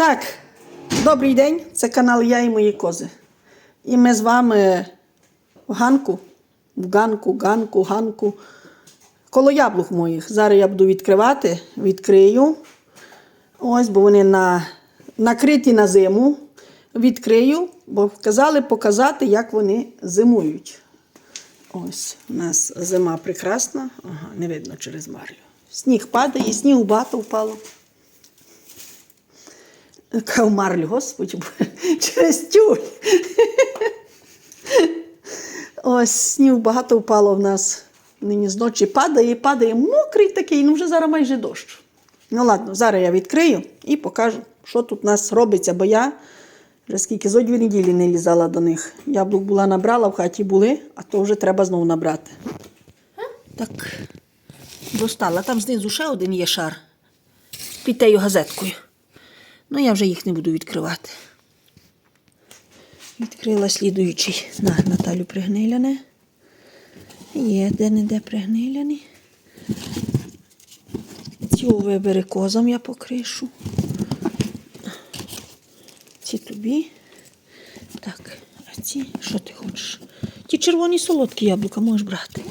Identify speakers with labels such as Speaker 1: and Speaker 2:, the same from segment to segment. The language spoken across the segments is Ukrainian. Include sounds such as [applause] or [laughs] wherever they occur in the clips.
Speaker 1: Так, добрий день, це канал Я і мої кози. І ми з вами в ганку, в ганку, ганку, ганку. Коло яблук моїх. Зараз я буду відкривати, відкрию. Ось, бо вони на, накриті на зиму. Відкрию, бо казали показати, як вони зимують. Ось, у нас зима прекрасна. Ага, не видно через марлю. Сніг падає, снігу багато впало. Марлю, господи, [laughs] через тюль. [laughs] Ось сніг багато впало в нас. Нині зночі падає, падає, мокрий такий, ну вже зараз майже дощ. Ну ладно, зараз я відкрию і покажу, що тут у нас робиться, бо я вже скільки зо дві неділі не лізала до них. Яблук була набрала, в хаті були, а то вже треба знову набрати. Так, достала. Там знизу ще один є шар під тею газеткою. Ну, я вже їх не буду відкривати. Відкрила слідуючий на Наталю пригниляне. Є де-не-де пригниляні. Цю вибери козам я покришу. Ці тобі. Так, а ці, що ти хочеш? Ті червоні солодкі яблука можеш брати.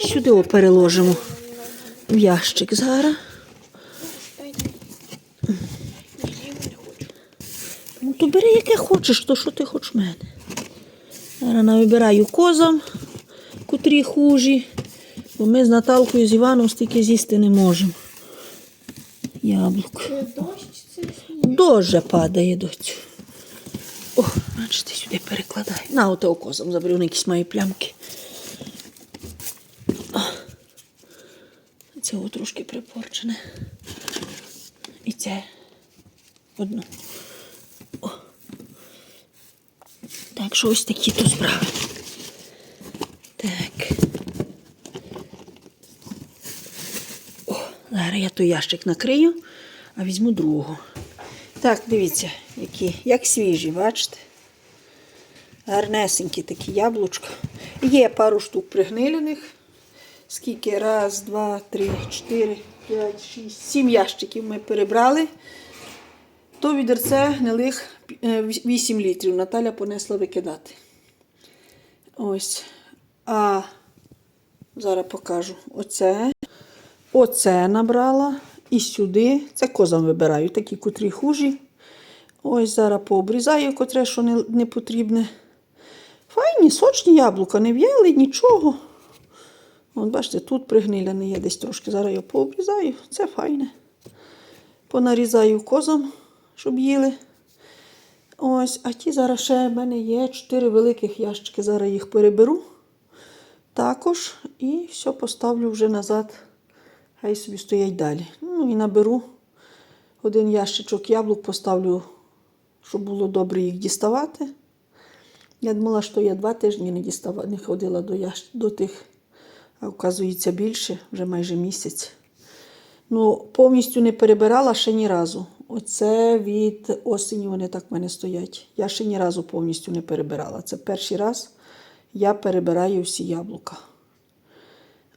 Speaker 1: Сюди переложимо в ящик зараз. То бери, яке хочеш, то що ти хочеш мене. Зараз вибираю козам, котрі хужі, бо ми з Наталкою з Іваном стільки з'їсти не можемо. Яблук.
Speaker 2: Це дощ це
Speaker 1: Дуже падає доцю. О, бачите, сюди перекладай. На ото козам заберу, вони якісь мої плямки. О. Це о, трошки припорчене. І це одну. О. Так, що ось такі тут справи. Так. О, зараз я той ящик накрию, а візьму другого. Так, дивіться, які, як свіжі, бачите? Гарнесенькі такі яблучка. Є пару штук пригнилених. Скільки? Раз, два, три, чотири, п'ять, шість, сім ящиків ми перебрали. То відерце гнилих е, 8 літрів. Наталя понесла викидати. Ось. А зараз покажу. Оце. Оце набрала. І сюди. Це козам вибираю, такі котрі хужі. Ось зараз пообрізаю, котре, що не, не потрібне. Файні, сочні яблука, не в'яли, нічого. От бачите, тут пригниляний є десь трошки. Зараз я пообрізаю. Це файне. Понарізаю козам, щоб їли. Ось, а ті зараз ще в мене є чотири великих ящики. Зараз їх переберу також і все поставлю вже назад. Хай собі стоять далі. Ну і наберу один ящичок яблук, поставлю, щоб було добре їх діставати. Я думала, що я два тижні не дістава, не ходила до, ящ... до тих, а вказується більше, вже майже місяць. Ну, повністю не перебирала ще ні разу. Оце від осені вони так в мене стоять. Я ще ні разу повністю не перебирала. Це перший раз я перебираю всі яблука.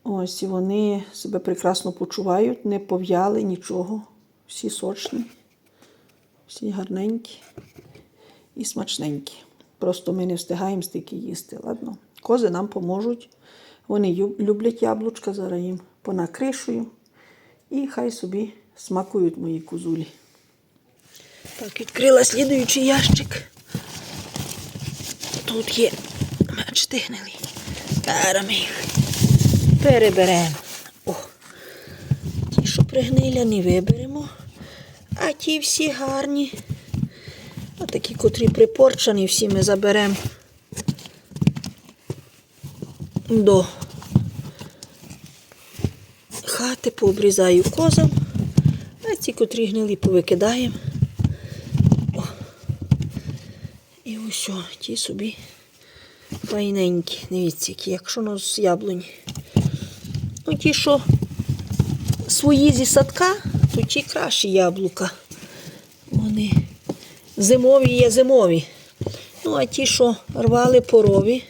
Speaker 1: Ось і вони себе прекрасно почувають, не пов'яли нічого. Всі сочні, всі гарненькі і смачненькі. Просто ми не встигаємо стільки їсти. Ладно, кози нам поможуть. Вони люблять яблучка, зараз їм понакришую. І хай собі смакують мої козулі. Так, відкрила слідуючий ящик. Тут є, бачите, гнилі. Зараз їх переберемо. О, ті, що пригниляні, виберемо. А ті всі гарні. А такі, котрі припорчені, всі ми заберемо до хати, пообрізаю козам, а ці, котрі гнилі, повикидаємо. О. І ось, ті собі файненькі. Дивіться, які, якщо у нас яблуні. Ну, ті, що свої зі садка, то ті кращі яблука. Вони зимові є зимові. Ну, а ті, що рвали порові,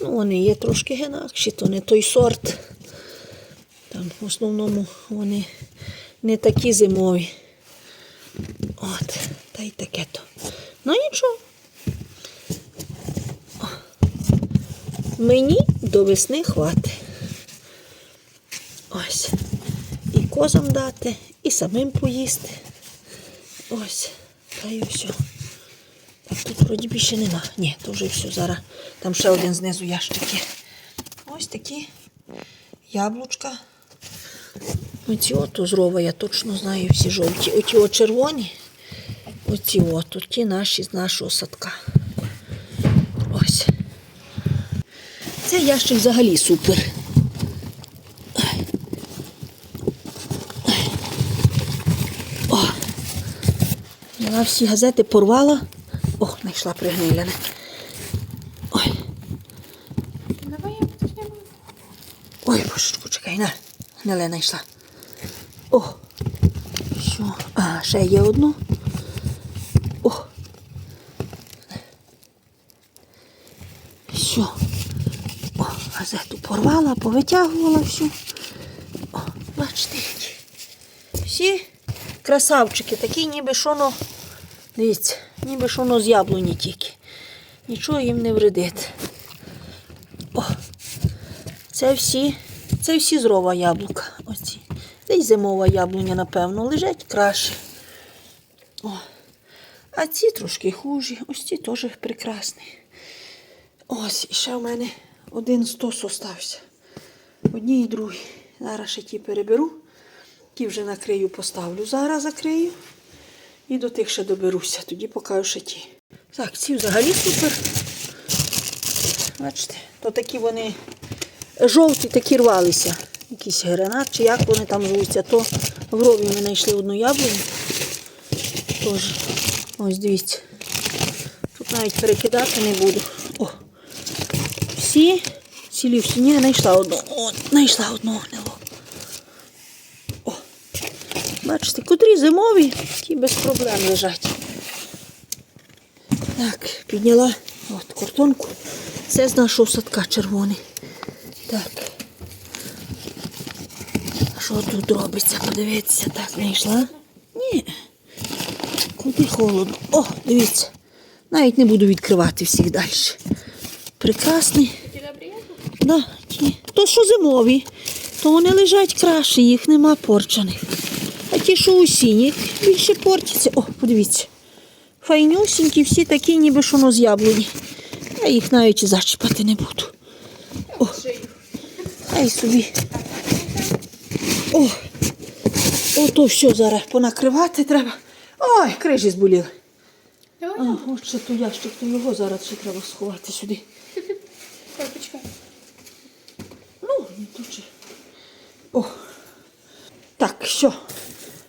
Speaker 1: ну, вони є трошки генакші, то не той сорт. Там в основному вони не такі зимові. От. Та й таке то. Ну нічого. Мені до весни хватить. Ось. І козам дати, і самим поїсти. Ось. Та й все. Так, тут вроді більше нема. Ні, то вже все зараз. Там ще один знизу ящик є. Ось такі яблучка. Оці от з рова, я точно знаю всі жовті. Оті от червоні. Оці от, ті наші з нашого садка. Ось. Це ящик взагалі супер. О! Я всі газети порвала. О, знайшла пригнилене. Ой.
Speaker 2: Давай я потім.
Speaker 1: Ой, божечку, чекай, на. Гниле знайшла. О. Що? А, ще є одну. О. Що? Порвала, повитягувала всю. О, бачите. Всі красавчики, такі ніби що воно, дивіться, ніби що воно з яблуні тільки. Нічого їм не вредить. О, це всі, це всі з рова яблука. Оці. Десь зимова яблуня, напевно, лежать краще. О. А ці трошки хужі, ось ці теж прекрасні. Ось, і ще в мене один стос остався. Одні і другі. Зараз ще ті переберу. Ті вже накрию, поставлю. Зараз закрию. І до тих ще доберуся. Тоді покажу ще ті. Так, ці взагалі супер. Бачите, то такі вони жовті такі рвалися. Якийсь гранат, чи як вони там звуться, то в рові ми знайшли одну яблуню. Тож, ось дивіться. Тут навіть перекидати не буду. Всі, цілі всі. Ні, знайшла одну. О, знайшла одну гнилу. О, бачите, котрі зимові, ті без проблем лежать. Так, підняла от картонку. Це з нашого садка червоний. Так. Що тут робиться? Подивіться, так знайшла? Ні. Куди холодно. О, дивіться. Навіть не буду відкривати всіх далі. Прекрасний. Да, ті. То що зимові, то вони лежать краще, їх нема порчених. А ті, що осінні, більше портяться. О, подивіться. Файнюсінькі, всі такі, ніби що воно з яблуні. Я їх навіть і зачіпати не буду. О, хай собі. О, ото все зараз понакривати треба. Ой, крижі зболіли. А, от ще то ящик, то його зараз ще треба сховати сюди.
Speaker 2: Ой, почекай.
Speaker 1: Ну, не дуже. О. Що?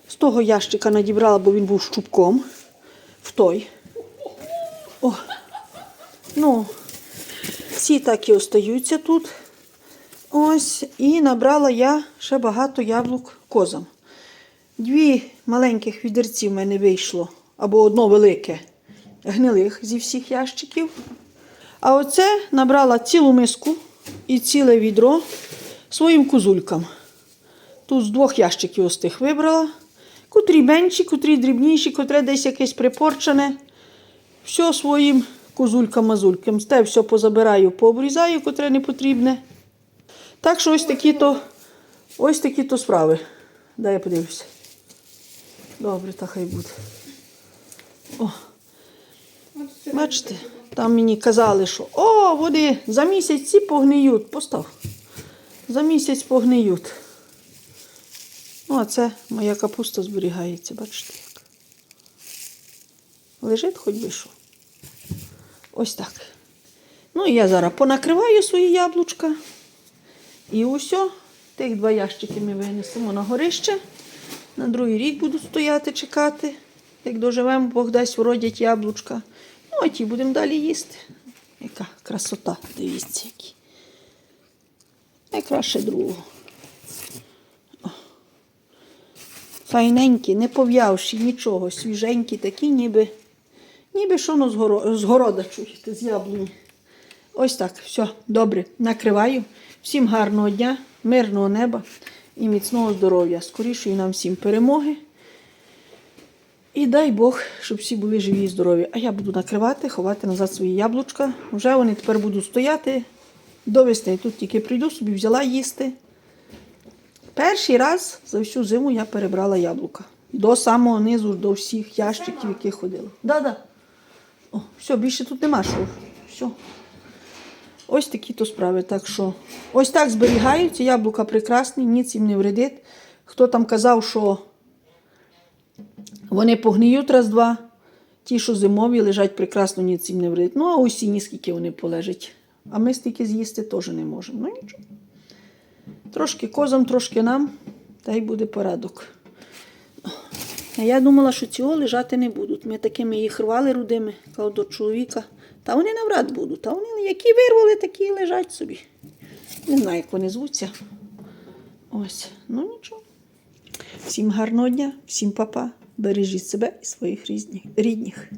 Speaker 1: З того ящика надібрала, бо він був щупком. В той. О. Ну, ці так і остаються тут. Ось. І набрала я ще багато яблук козам. Дві маленьких відерці в мене вийшло, або одно велике гнилих зі всіх ящиків. А оце набрала цілу миску і ціле відро своїм козулькам. Тут з двох ящиків ось тих вибрала. Котрі менші, котрі дрібніші, котре десь якесь припорчене. Все своїм козулькам-мазулькам. Те все позабираю, пообрізаю, котре не потрібне. Так що ось такі то, ось такі то справи. Дай я подивлюся. Добре, так хай буде. О. Бачите, там мені казали, що о, вони за місяць ці погниють. Постав. За місяць погниють. А це моя капуста зберігається, бачите як. Лежить хоч би що. Ось так. Ну, і я зараз понакриваю свої яблучка. І усе. Тих два ящики ми винесемо на горище. На другий рік будуть стояти, чекати. Як доживемо, Бог дасть вродять яблучка. Ну, а ті будемо далі їсти. Яка красота, дивіться, які. Найкраще другого. О. Файненькі, не пов'явші нічого, свіженькі, такі, ніби, ніби що з города чуєте, з яблуні. Ось так, все, добре, накриваю. Всім гарного дня, мирного неба і міцного здоров'я. Скорішої нам всім перемоги. І дай Бог, щоб всі були живі і здорові. А я буду накривати, ховати назад свої яблучка. Вже вони тепер будуть стояти до весни. Тут тільки прийду, собі взяла їсти. Перший раз за всю зиму я перебрала яблука. До самого низу, до всіх ящиків, які ходила. Да-да. О, все, більше тут нема що. Все. Ось такі то справи. Так що ось так зберігаються. Яблука прекрасні, ніц їм не вредить. Хто там казав, що вони погниють раз-два. Ті, що зимові, лежать прекрасно, ніц їм не вредить. Ну, а осінні, скільки вони полежать. А ми стільки з'їсти теж не можемо. Ну нічого. Трошки козам, трошки нам, та й буде порядок. А я думала, що цього лежати не будуть. Ми такими їх рвали рудими, казав до чоловіка. Та вони навряд будуть. Та вони які вирвали, такі і лежать собі. Не знаю, як вони звуться. Ось, ну нічого. Всім гарного дня, всім папа. Бережіть себе і своїх рідних.